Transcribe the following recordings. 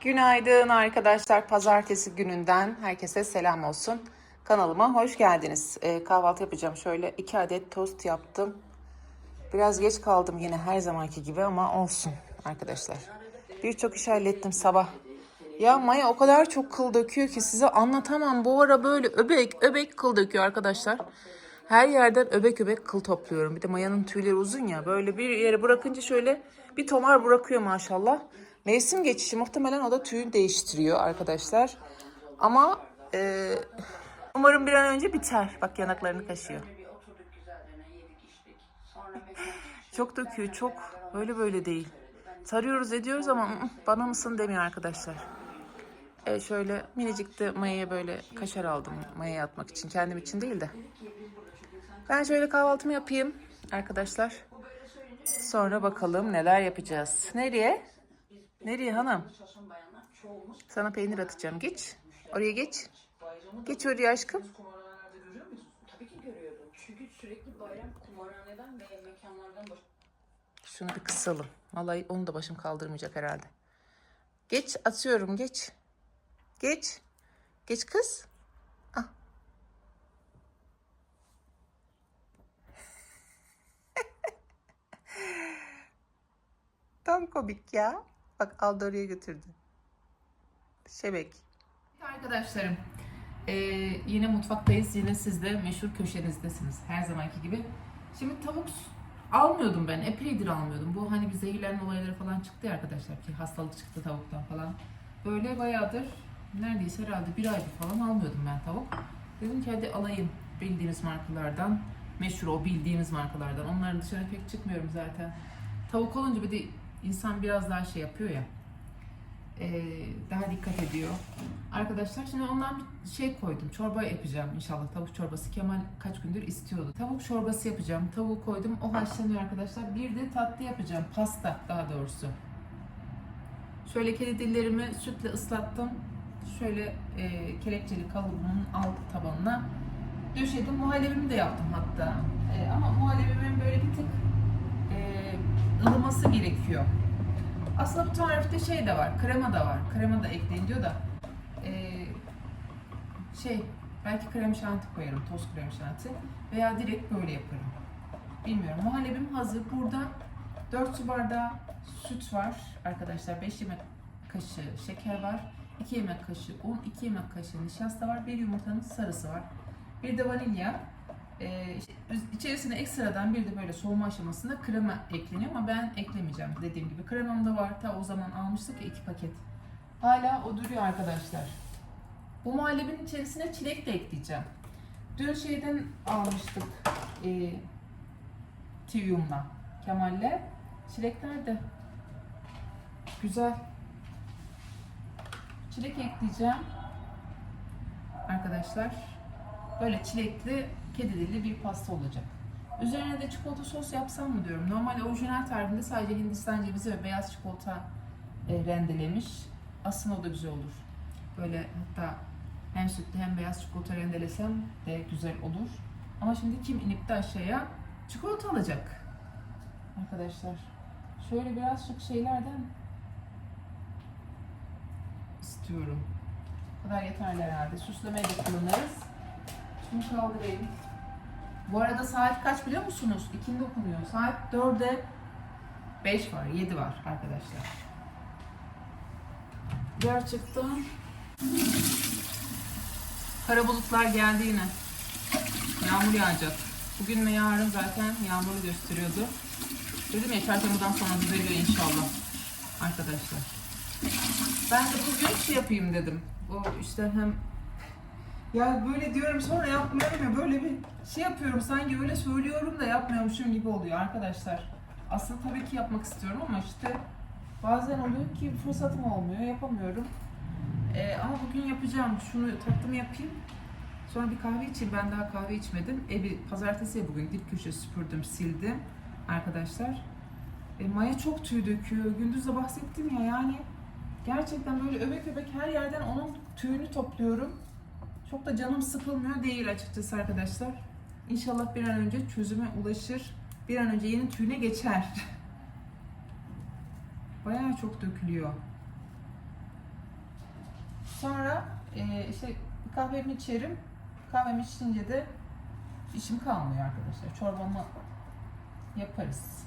Günaydın arkadaşlar. Pazartesi gününden herkese selam olsun. Kanalıma hoş geldiniz. Ee, kahvaltı yapacağım. Şöyle iki adet tost yaptım. Biraz geç kaldım yine her zamanki gibi ama olsun arkadaşlar. Birçok iş hallettim sabah. Ya Maya o kadar çok kıl döküyor ki size anlatamam. Bu ara böyle öbek öbek kıl döküyor arkadaşlar. Her yerden öbek öbek kıl topluyorum. Bir de Maya'nın tüyleri uzun ya. Böyle bir yere bırakınca şöyle bir tomar bırakıyor maşallah. Mevsim geçişi muhtemelen o da tüyünü değiştiriyor arkadaşlar. Ama e, umarım bir an önce biter. Bak yanaklarını kaşıyor. Çok döküyor çok. Böyle böyle değil. Tarıyoruz ediyoruz ama bana mısın demiyor arkadaşlar. Evet şöyle minicik de Maya'ya böyle kaşar aldım. Maya'ya atmak için. Kendim için değil de. Ben şöyle kahvaltımı yapayım arkadaşlar. Sonra bakalım neler yapacağız. Nereye? Nereye hanım? Sana peynir atacağım. Geç. Oraya geç. Geç oraya aşkım. Tabii ki görüyordum. Çünkü sürekli bayram kumarhaneden ve mekanlardan. Şunu bir kısalım. Vallahi onu da başım kaldırmayacak herhalde. Geç atıyorum geç. Geç. Geç kız. Ah. Tam komik ya. Bak aldı oraya götürdü. Şebek. Arkadaşlarım ee, yine mutfaktayız. Yine siz de meşhur köşenizdesiniz. Her zamanki gibi. Şimdi tavuk almıyordum ben. Epeydir almıyordum. Bu hani bir zehirlenme olayları falan çıktı ya arkadaşlar ki hastalık çıktı tavuktan falan. Böyle bayağıdır neredeyse herhalde bir aydır falan almıyordum ben tavuk. Dedim ki hadi alayım bildiğimiz markalardan. Meşhur o bildiğimiz markalardan. Onların dışına pek çıkmıyorum zaten. Tavuk olunca bir de insan biraz daha şey yapıyor ya. ee, daha dikkat ediyor. Arkadaşlar şimdi ondan bir şey koydum. Çorba yapacağım inşallah. Tavuk çorbası. Kemal kaç gündür istiyordu. Tavuk çorbası yapacağım. Tavuğu koydum. O haşlanıyor arkadaşlar. Bir de tatlı yapacağım. Pasta daha doğrusu. Şöyle kedi dillerimi sütle ıslattım. Şöyle e, kelepçeli kalıbının alt tabanına döşedim. Muhallebimi de yaptım hatta. E, ama muhallebimin böyle bir tık e, ılıması gerekiyor. Aslında bu tarifte şey de var, krema da var. Krema da ekleyin diyor da. Ee, şey, belki krem şanti koyarım, toz krem şanti. Veya direkt böyle yaparım. Bilmiyorum. Muhallebim hazır. Burada 4 su bardağı süt var arkadaşlar. 5 yemek kaşığı şeker var. 2 yemek kaşığı un, 2 yemek kaşığı nişasta var. Bir yumurtanın sarısı var. Bir de vanilya. İşte içerisine ekstradan bir de böyle soğuma aşamasında krema ekleniyor ama ben eklemeyeceğim dediğim gibi. Kremam da var. Ta o zaman almıştık ya iki paket. Hala o duruyor arkadaşlar. Bu muhallebinin içerisine çilek de ekleyeceğim. Dün şeyden almıştık. E, Tivyum'la. Kemal'le. Çilek nerede? Güzel. Çilek ekleyeceğim. Arkadaşlar. Böyle çilekli, kedi dilli bir pasta olacak. Üzerine de çikolata sos yapsam mı diyorum. Normal orijinal tarifinde sadece Hindistan cevizi ve beyaz çikolata e, rendelemiş. Aslında o da güzel olur. Böyle hatta hem sütlü hem beyaz çikolata rendelesem de güzel olur. Ama şimdi kim inip de aşağıya çikolata alacak? Arkadaşlar. Şöyle birazcık şeylerden istiyorum. Bu kadar yeterli herhalde. Süslemeye de kullanırız. Şunu kaldırayım. Bu arada saat kaç biliyor musunuz? İkindi okunuyor. Saat 4'e 5 var, 7 var arkadaşlar. Gerçekten kara bulutlar geldi yine. Yağmur yağacak. Bugün ve yarın zaten yağmuru gösteriyordu. Dedim ya çarşambadan sonra düzeliyor inşallah. Arkadaşlar. Ben de bugün şey yapayım dedim. O işte hem ya böyle diyorum sonra yapmıyorum ya böyle bir şey yapıyorum sanki öyle söylüyorum da yapmıyormuşum gibi oluyor arkadaşlar. Aslında tabii ki yapmak istiyorum ama işte bazen oluyor ki fırsatım olmuyor yapamıyorum. Ee, ama bugün yapacağım. Şunu tatlımı yapayım. Sonra bir kahve içeyim. Ben daha kahve içmedim. Evi pazartesi ya bugün dip köşe süpürdüm, sildim arkadaşlar. E, Maya çok tüy döküyor. Gündüz de bahsettim ya yani gerçekten böyle öbek öbek her yerden onun tüyünü topluyorum. Çok da canım sıkılmıyor değil açıkçası arkadaşlar. İnşallah bir an önce çözüme ulaşır. Bir an önce yeni tüyüne geçer. Bayağı çok dökülüyor. Sonra e, işte kahvemi içerim. Kahvemi içince de işim kalmıyor arkadaşlar. Çorbamı yaparız.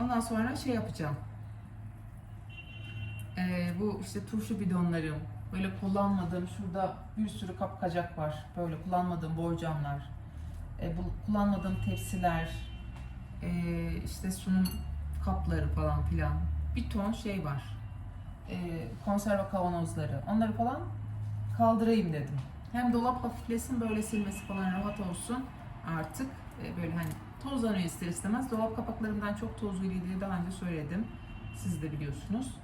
Ondan sonra şey yapacağım. Ee, bu işte turşu bidonlarım, böyle kullanmadığım şurada bir sürü kapkacak var. Böyle kullanmadığım borcamlar, e, bu kullanmadığım tepsiler, e, işte sunum kapları falan filan. Bir ton şey var. E, konserve kavanozları. Onları falan kaldırayım dedim. Hem dolap hafiflesin böyle silmesi falan rahat olsun artık. E, böyle hani tozlanıyor ister istemez. Dolap kapaklarından çok tozluydu diye daha önce söyledim. Siz de biliyorsunuz.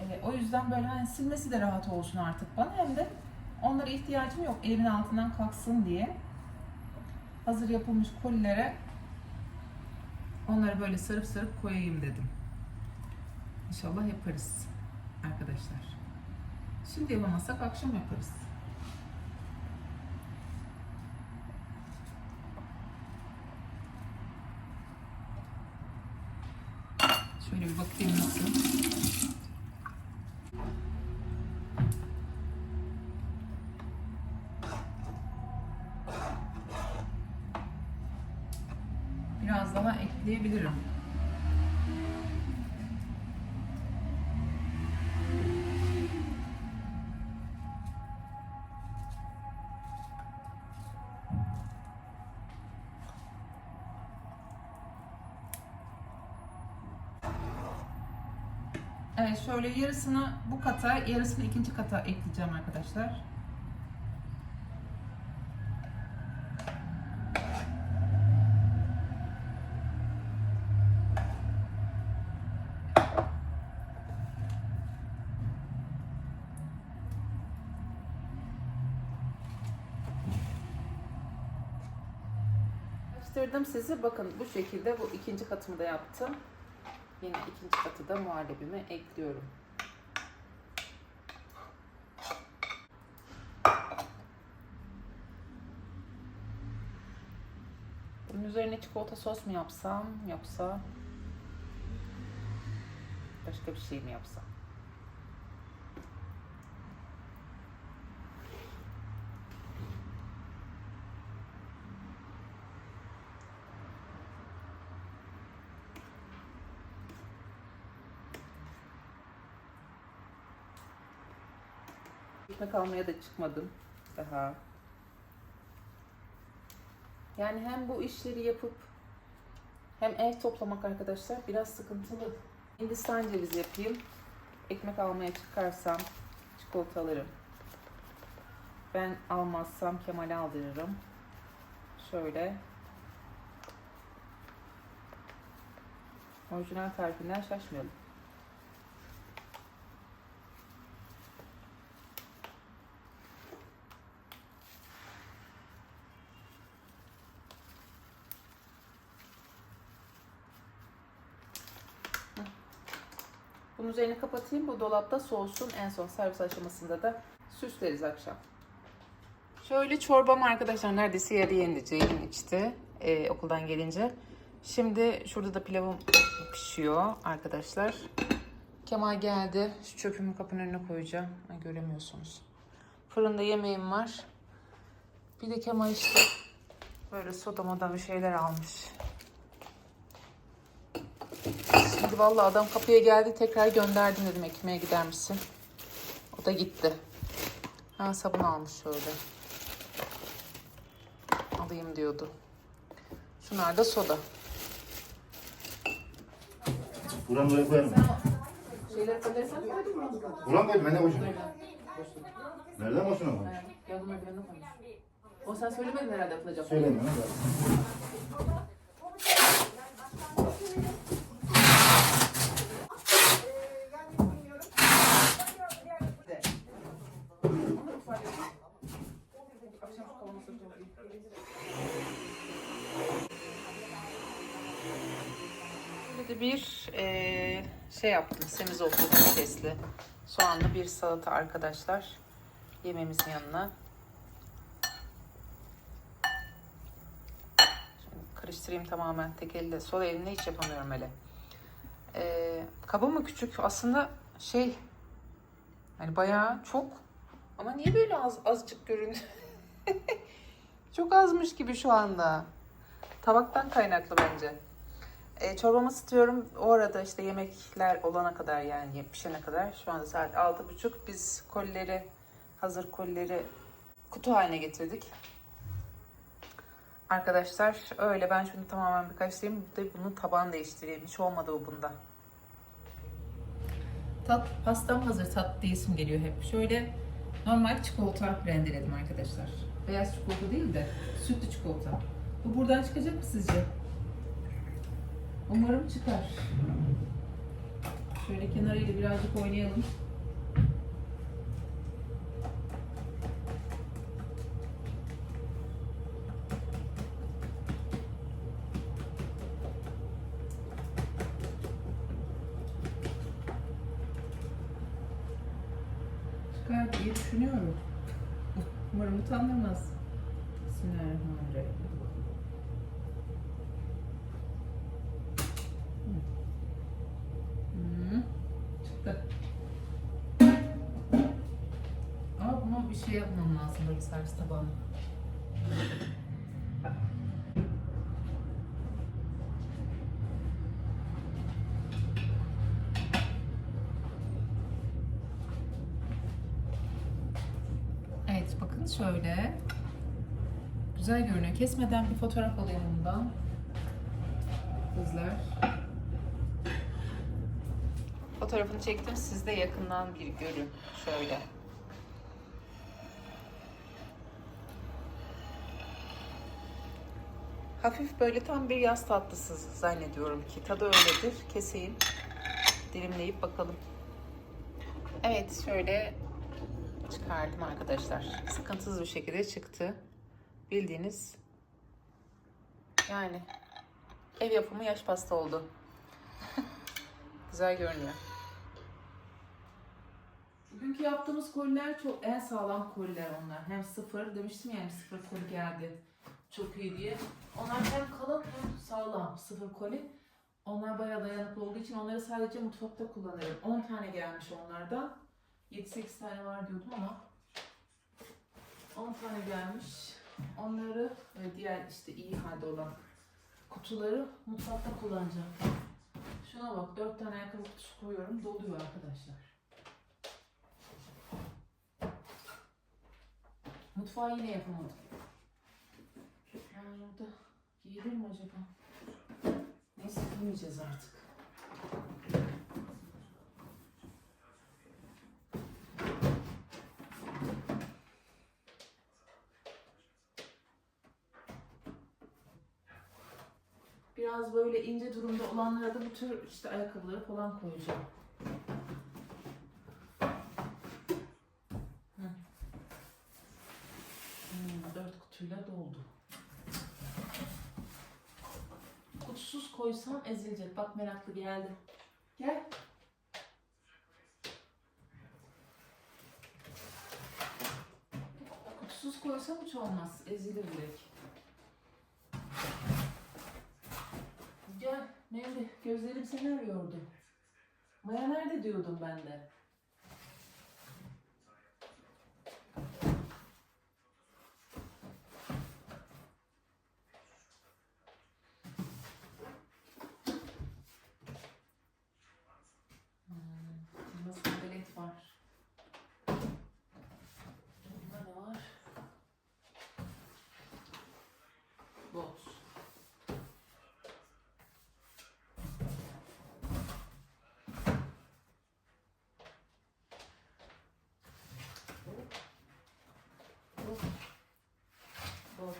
E, o yüzden böyle hani silmesi de rahat olsun artık bana. Hem de onlara ihtiyacım yok. Elimin altından kalksın diye. Hazır yapılmış kolilere onları böyle sarıp sarıp koyayım dedim. İnşallah yaparız arkadaşlar. Şimdi yapamazsak akşam yaparız. Şöyle bir bakayım nasıl. Ekleyebilirim. Evet şöyle yarısını bu kata, yarısını ikinci kata ekleyeceğim arkadaşlar. Gösterdim sizi. Bakın bu şekilde bu ikinci katımı da yaptım. Yine ikinci katı da muhallebime ekliyorum. Bunun üzerine çikolata sos mu yapsam yoksa başka bir şey mi yapsam? Ekmek almaya da çıkmadım daha. Yani hem bu işleri yapıp hem ev toplamak arkadaşlar biraz sıkıntılı. Hindistan cevizi yapayım. Ekmek almaya çıkarsam çikolata alırım. Ben almazsam Kemal'e aldırırım. Şöyle. Orijinal tarifinden şaşmayalım. Üzerini kapatayım. Bu dolapta soğusun. En son servis aşamasında da süsleriz akşam. Şöyle çorbam arkadaşlar neredeyse yarı. Ceylin içti e, okuldan gelince. Şimdi şurada da pilavım pişiyor arkadaşlar. Kemal geldi. Şu çöpümü kapının önüne koyacağım. Ay, göremiyorsunuz. Fırında yemeğim var. Bir de Kemal işte böyle soda moda bir şeyler almış. Şimdi vallahi adam kapıya geldi tekrar gönderdim dedim ekmeğe gider misin? O da gitti. Ha sabun almış şöyle. Alayım diyordu. Şunlar da soda. Buram buraya koyarım. Şeyler koyarsan koydum mu? Buram koydum ben ne koyacağım? Nereden boşuna koymuş? Yardım ödülünü koymuş. O sen söylemedin herhalde yapılacak. Söylemiyorum. Akşam şu kavanozu toplayayım. Böyle de bir eee, şey yaptım. Semizotlu domatesli soğanlı bir salata arkadaşlar. Yemeğimizin yanına. Şimdi karıştırayım tamamen tek elle. Sol elimle hiç yapamıyorum hele. Ee, kabım mı küçük? Aslında şey hani bayağı çok ama niye böyle az azıcık görünüyor? çok azmış gibi şu anda. Tabaktan kaynaklı bence. E, çorbamı ısıtıyorum. O arada işte yemekler olana kadar yani pişene kadar. Şu anda saat altı buçuk. Biz kolileri, hazır kolileri kutu haline getirdik. Arkadaşlar öyle ben şunu tamamen birkaç şeyim. Bir de bunun tabağını değiştireyim. Hiç olmadı bu bunda. Tat, pastam hazır tat diye isim geliyor hep. Şöyle normal çikolata rendeledim arkadaşlar. Beyaz çikolata değil de sütlü çikolata. Bu buradan çıkacak mı sizce? Umarım çıkar. Şöyle kenarıyla birazcık oynayalım. Çıkar diye düşünüyorum. Umarım utandırmaz. Bismillahirrahmanirrahim. Böyle servis tabağına. Evet bakın şöyle. Güzel görünüyor. Kesmeden bir fotoğraf alayım bundan. Kızlar. Fotoğrafını çektim. Siz de yakından bir görün. Şöyle. Hafif böyle tam bir yaz tatlısı zannediyorum ki. Tadı öyledir. Keseyim. Dilimleyip bakalım. Evet şöyle çıkardım arkadaşlar. Sıkıntısız bir şekilde çıktı. Bildiğiniz yani ev yapımı yaş pasta oldu. Güzel görünüyor. Bugünkü yaptığımız koliler çok en sağlam koliler onlar. Hem sıfır demiştim yani sıfır koli geldi. Çok iyi diye. Onlar hem kalın hem sağlam sıfır koli. Onlar bayağı dayanıklı olduğu için onları sadece mutfakta kullanıyorum. 10 tane gelmiş onlardan. 7-8 tane var diyordum ama 10 tane gelmiş. Onları ve diğer işte iyi halde olan kutuları mutfakta kullanacağım. Şuna bak 4 tane ayakkabı kutusu koyuyorum doluyor arkadaşlar. Mutfağı yine yapamadım. Yani burada giyilir mi acaba? Neyse giymeyeceğiz artık. Biraz böyle ince durumda olanlara da bu tür işte ayakkabıları falan koyacağım. Hı. Hmm, dört kutuyla doldu. Kutusuz koysam ezilecek. Bak meraklı geldi. Gel. Kutusuz koysam hiç olmaz. Ezilir direkt. Gel Mevli, gözlerim seni arıyordu. Maya nerede diyordum ben de. Hmm, Nasıl belet var? Bunda ne var? Bot. Bot. Bot.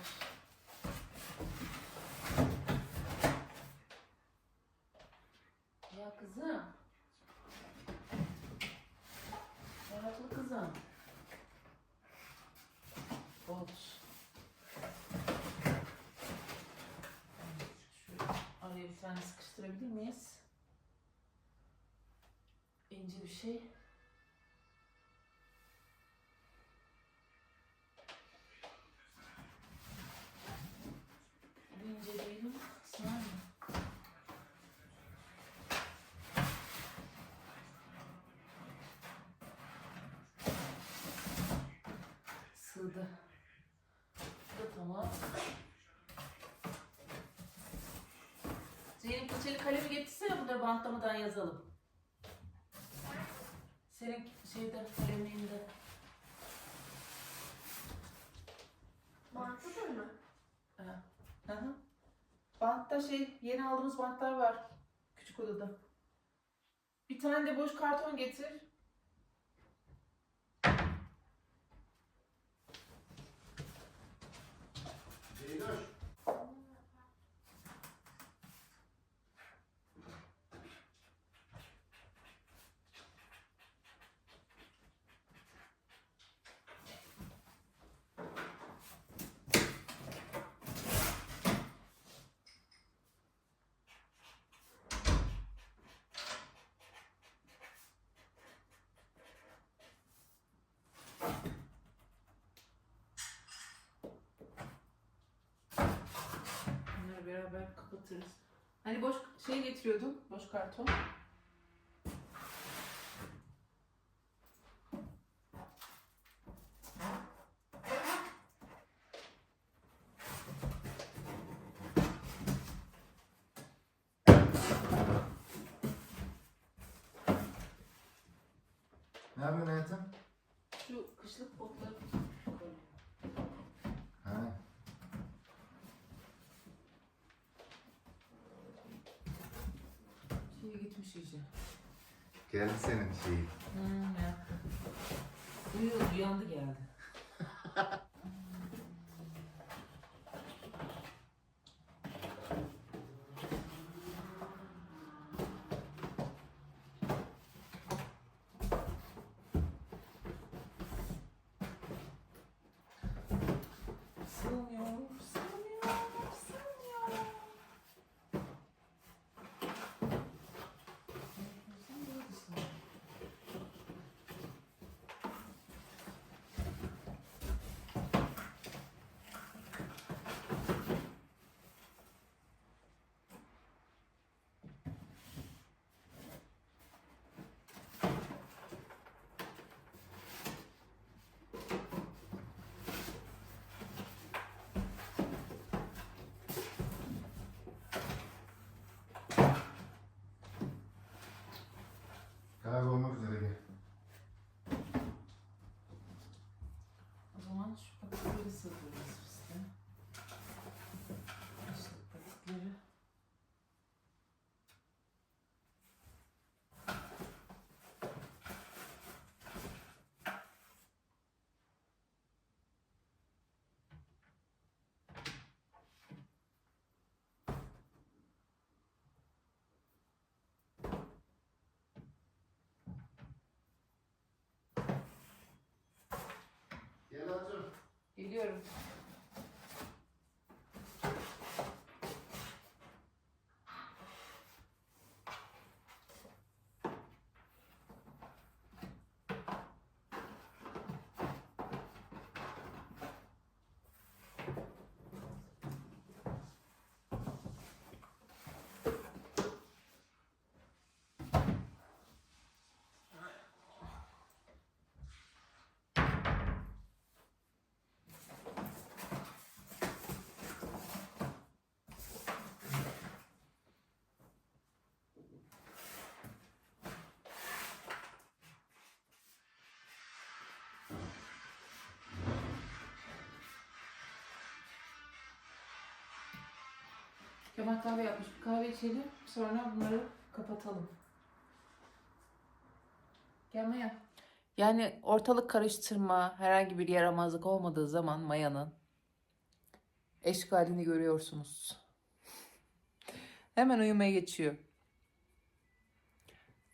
Ya kızım. Meraklı kızım. Şöyle araya bir tane sıkıştırabilir miyiz? İnce bir şey. Bir ince değil ama sığar mı? Keçeli kalemi getirsene bunları bantlamadan yazalım. Senin şeyde kalemliğinde. Mantıklı mı? Ha. Hı hı. Bantta şey yeni aldığımız bantlar var. Küçük odada. Bir tane de boş karton getir. Ceyloş. Bunları beraber kapatırız. Hani boş şey getiriyordun, boş karton. Ne yapıyorsun hayatım? Şu kışlık botları koyayım. Ha. İyice. Geldi senin şeyin. Hmm, ya. Uyuyor, uyandı geldi. Sığmıyor, sığmıyor, sığmıyor. Kahve olmak üzere gel. O zaman şu patikleri sığdırırız biz de. İşte patikleri. Gel otur. Geliyorum. Kemal kahve yapmış. Bir kahve içelim. Sonra bunları kapatalım. Gel Maya. Yani ortalık karıştırma, herhangi bir yaramazlık olmadığı zaman Maya'nın eşkalini görüyorsunuz. Hemen uyumaya geçiyor.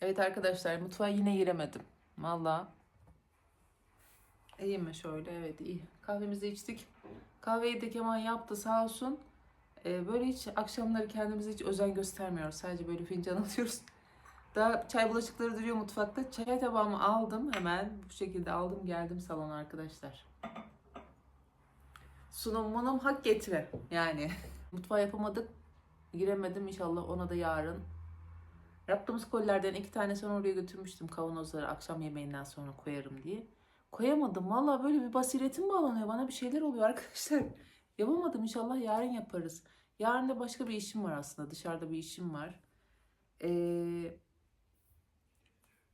Evet arkadaşlar mutfağa yine giremedim. Valla. İyi mi şöyle? Evet iyi. Kahvemizi içtik. Kahveyi de Kemal yaptı sağ olsun. Ee, böyle hiç akşamları kendimize hiç özen göstermiyoruz. Sadece böyle fincan alıyoruz. Daha çay bulaşıkları duruyor mutfakta. Çay tabağımı aldım hemen. Bu şekilde aldım geldim salona arkadaşlar. Sunum munum hak getire yani. Mutfağı yapamadık. Giremedim inşallah ona da yarın. Yaptığımız kolilerden iki tanesini oraya götürmüştüm kavanozları akşam yemeğinden sonra koyarım diye. Koyamadım. Valla böyle bir basiretim bağlanıyor. Bana bir şeyler oluyor arkadaşlar. Yapamadım inşallah yarın yaparız. Yarın da başka bir işim var aslında. Dışarıda bir işim var. Ee,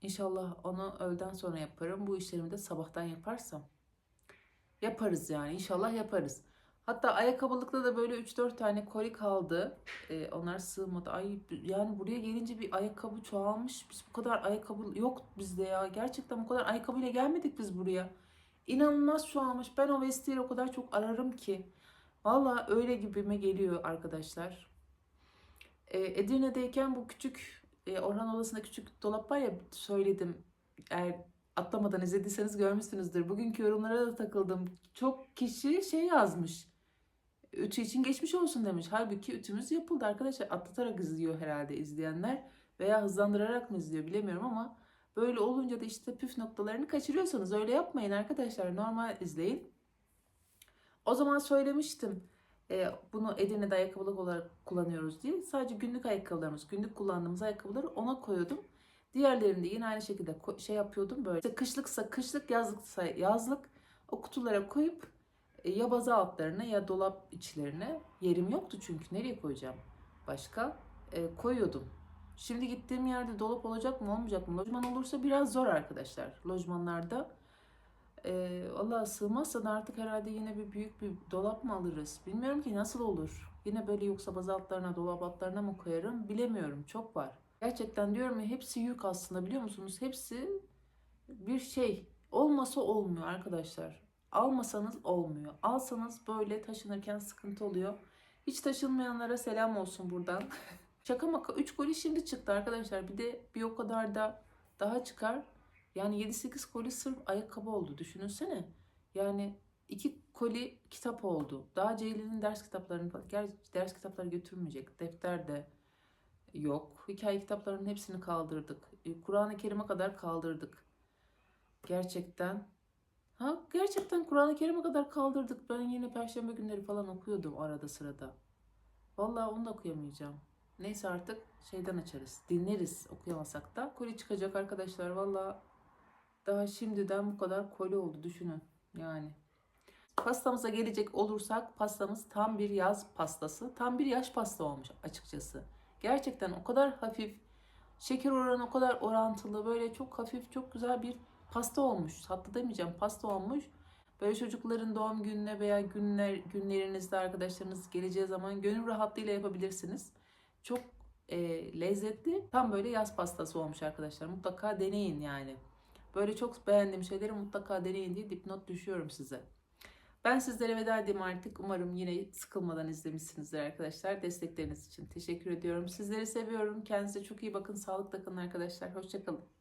İnşallah onu öğleden sonra yaparım. Bu işlerimi de sabahtan yaparsam. Yaparız yani. İnşallah yaparız. Hatta ayakkabılıkta da böyle 3-4 tane koli kaldı. Ee, onlar sığmadı. Ay yani buraya gelince bir ayakkabı çoğalmış. Biz bu kadar ayakkabı yok bizde ya. Gerçekten bu kadar ayakkabıyla gelmedik biz buraya. İnanılmaz çoğalmış. Ben o vestileri o kadar çok ararım ki. Valla öyle gibime geliyor arkadaşlar. Ee, Edirne'deyken bu küçük e, Orhan Odası'nda küçük dolap var ya söyledim. Eğer atlamadan izlediyseniz görmüşsünüzdür. Bugünkü yorumlara da takıldım. Çok kişi şey yazmış. Ütü için geçmiş olsun demiş. Halbuki ütümüz yapıldı arkadaşlar. Atlatarak izliyor herhalde izleyenler. Veya hızlandırarak mı izliyor bilemiyorum ama böyle olunca da işte püf noktalarını kaçırıyorsanız öyle yapmayın arkadaşlar. Normal izleyin. O zaman söylemiştim. E, bunu Edirne'de ayakkabılık olarak kullanıyoruz diye. Sadece günlük ayakkabılarımız, günlük kullandığımız ayakkabıları ona koyuyordum. Diğerlerini de yine aynı şekilde şey yapıyordum böyle. İşte kışlıksa kışlık, yazlıksa yazlık o kutulara koyup e, ya baza altlarına ya dolap içlerine yerim yoktu çünkü nereye koyacağım başka E, koyuyordum. Şimdi gittiğim yerde dolap olacak mı olmayacak mı? Lojman olursa biraz zor arkadaşlar. Lojmanlarda e, valla sığmazsa da artık herhalde yine bir büyük bir dolap mı alırız? Bilmiyorum ki nasıl olur. Yine böyle yoksa baza altlarına, dolap altlarına mı koyarım? Bilemiyorum. Çok var. Gerçekten diyorum ya hepsi yük aslında biliyor musunuz? Hepsi bir şey. Olmasa olmuyor arkadaşlar. Almasanız olmuyor. Alsanız böyle taşınırken sıkıntı oluyor. Hiç taşınmayanlara selam olsun buradan. Şaka maka 3 koli şimdi çıktı arkadaşlar. Bir de bir o kadar da daha çıkar. Yani 7-8 koli sırf ayakkabı oldu. Düşünsene. Yani 2 koli kitap oldu. Daha Ceylin'in ders kitaplarını falan. Gerçi ders kitapları götürmeyecek. Defter de yok. Hikaye kitaplarının hepsini kaldırdık. E, Kur'an-ı Kerim'e kadar kaldırdık. Gerçekten. Ha gerçekten Kur'an-ı Kerim'e kadar kaldırdık. Ben yine perşembe günleri falan okuyordum arada sırada. Vallahi onu da okuyamayacağım. Neyse artık şeyden açarız. Dinleriz okuyamasak da. Koli çıkacak arkadaşlar. Vallahi daha şimdiden bu kadar koli oldu düşünün. Yani. Pastamıza gelecek olursak pastamız tam bir yaz pastası. Tam bir yaş pasta olmuş açıkçası. Gerçekten o kadar hafif. Şeker oranı o kadar orantılı. Böyle çok hafif çok güzel bir pasta olmuş. Tatlı demeyeceğim pasta olmuş. Böyle çocukların doğum gününe veya günler günlerinizde arkadaşlarınız geleceği zaman gönül rahatlığıyla yapabilirsiniz. Çok e, lezzetli. Tam böyle yaz pastası olmuş arkadaşlar. Mutlaka deneyin yani. Böyle çok beğendiğim şeyleri mutlaka deneyin diye dipnot düşüyorum size. Ben sizlere veda edeyim artık. Umarım yine sıkılmadan izlemişsinizdir arkadaşlar. Destekleriniz için teşekkür ediyorum. Sizleri seviyorum. Kendinize çok iyi bakın. Sağlıkla kalın arkadaşlar. Hoşçakalın.